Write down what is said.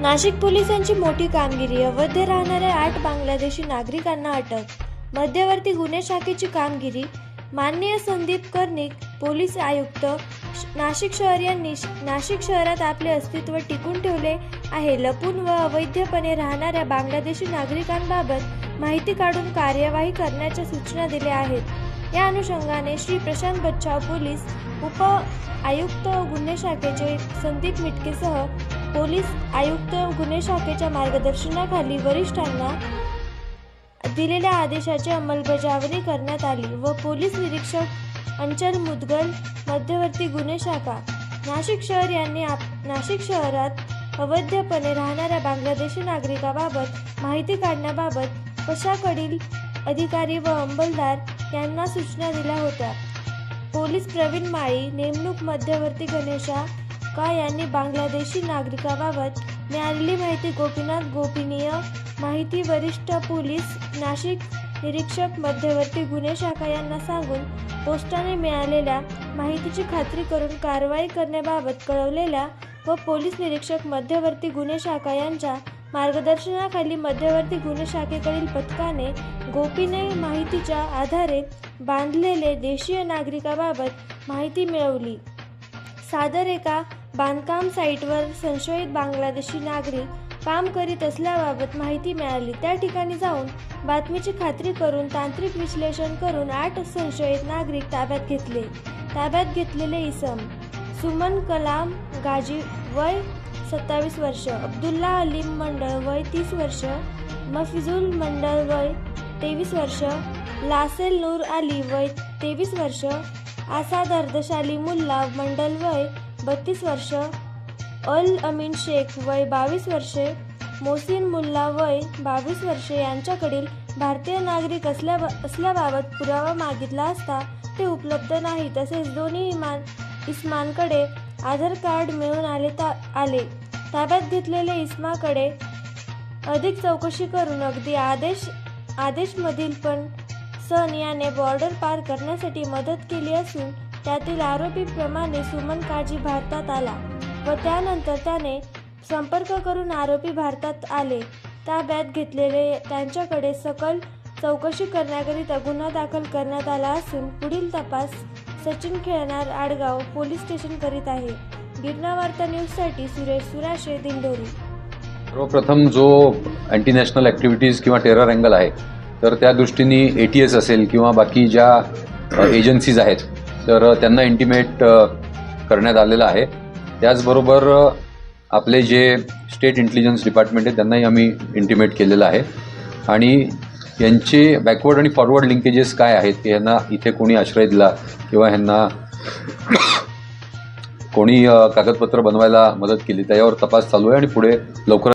नाशिक पोलिसांची मोठी कामगिरी. अवैध राहणाऱ्या आठ बांगलादेशी नागरिकांना अटक. मध्यवर्ती गुन्हे शाखेची कामगिरी. माननीय संदीप कर्णिक पोलीस आयुक्त श- नाशिक शहर यांनी नाशिक शहरात आपले अस्तित्व टिकून ठेवले आहे. लपून व अवैधपणे राहणाऱ्या बांगलादेशी नागरिकांबाबत माहिती काढून कार्यवाही करण्याच्या सूचना दिल्या आहेत. या अनुषंगाने श्री प्रशांत बच्चाव पोलीस उप आयुक्त गुन्हे शाखेचे संदीप मिटकेसह पोलीस आयुक्त गुन्हे शाखेच्या मार्गदर्शनाखाली वरिष्ठांना दिलेल्या आदेशाची अंमलबजावणी करण्यात आली व पोलीस निरीक्षक अंचल मुदगल मध्यवर्ती गुन्हे शाखा नाशिक शहर यांनी आप नाशिक शहरात अवैधपणे राहणाऱ्या बांगलादेशी नागरिकाबाबत माहिती काढण्याबाबत कशाकडील अधिकारी व अंमलदार यांना सूचना दिल्या होत्या? पोलीस प्रवीण माळी नेमणूक मध्यवर्ती गणेशा का यांनी बांगलादेशी नागरिकाबाबत मिळालेली माहिती गोपीनाथ गोपनीय माहिती वरिष्ठ पोलीस नाशिक निरीक्षक मध्यवर्ती गुन्हे शाखा यांना सांगून पोस्टाने मिळालेल्या माहितीची खात्री करून कारवाई करण्याबाबत कळवलेल्या व पोलीस निरीक्षक मध्यवर्ती गुन्हे शाखा यांच्या मार्गदर्शनाखाली मध्यवर्ती गुन्हे शाखेकडील पथकाने गोपीने माहितीच्या आधारे बांधलेले देशीय नागरिकाबाबत माहिती मिळवली. सादर एका बांधकाम साईटवर संशयित बांगलादेशी नागरिक काम करीत असल्याबाबत माहिती मिळाली. त्या ठिकाणी जाऊन बातमीची खात्री करून तांत्रिक विश्लेषण करून आठ संशयित नागरिक ताब्यात घेतले. ताब्यात घेतलेले इसम सुमन कलाम गाजी वय सत्तावीस वर्ष अब्दुल्ला अलीम मंडळ वय तीस वर्ष मफिजुल मंडळ वय तेवीस वर्ष लासेल नूर अली वय तेवीस वर्ष आसाद अर्धशाली मुल्ला मंडल वय बत्तीस वर्ष अल अमीन शेख वय बावीस वर्षे मोसिन मुल्ला वय बावीस वर्षे यांच्याकडील भारतीय नागरिक असल्या असल्याबाबत पुरावा मागितला असता ते उपलब्ध नाही तसेच दोन्ही इमान इस्मानकडे आधार कार्ड मिळून आले ता आले. ताब्यात घेतलेले इस्माकडे अधिक चौकशी करून अगदी आदेश आदेशमधील पण सन याने बॉर्डर पार करण्यासाठी मदत केली असून त्यातील आरोपीप्रमाणे सुमन काळजी भारतात आला व त्यानंतर त्याने संपर्क करून आरोपी भारतात आले. ताब्यात घेतलेले त्यांच्याकडे सकल चौकशी करण्याकरिता गुन्हा दाखल करण्यात आला असून पुढील तपास सचिन खेळणार आडगाव पोलीस स्टेशन करीत आहे. गिरणा वार्ता न्यूजसाठी सुरेश सुराशे दिंडोरी. सर्वप्रथम जो अँटी नॅशनल ॲक्टिव्हिटीज किंवा टेरर अँगल आहे तर त्या दृष्टीने ए टी एस असेल किंवा बाकी ज्या एजन्सीज आहेत तर त्यांना इंटिमेट करण्यात आलेलं आहे. त्याचबरोबर आपले जे स्टेट इंटेलिजन्स डिपार्टमेंट आहे त्यांनाही आम्ही इंटिमेट केलेलं आहे. आणि यांचे बॅकवर्ड आणि फॉरवर्ड लिंकेजेस काय आहेत की ह्यांना इथे कोणी आश्रय दिला किंवा ह्यांना कोणी कागदपत्र बनवायला मदत केली त्याच्यावर तपास चालू आहे आणि पुढे लवकर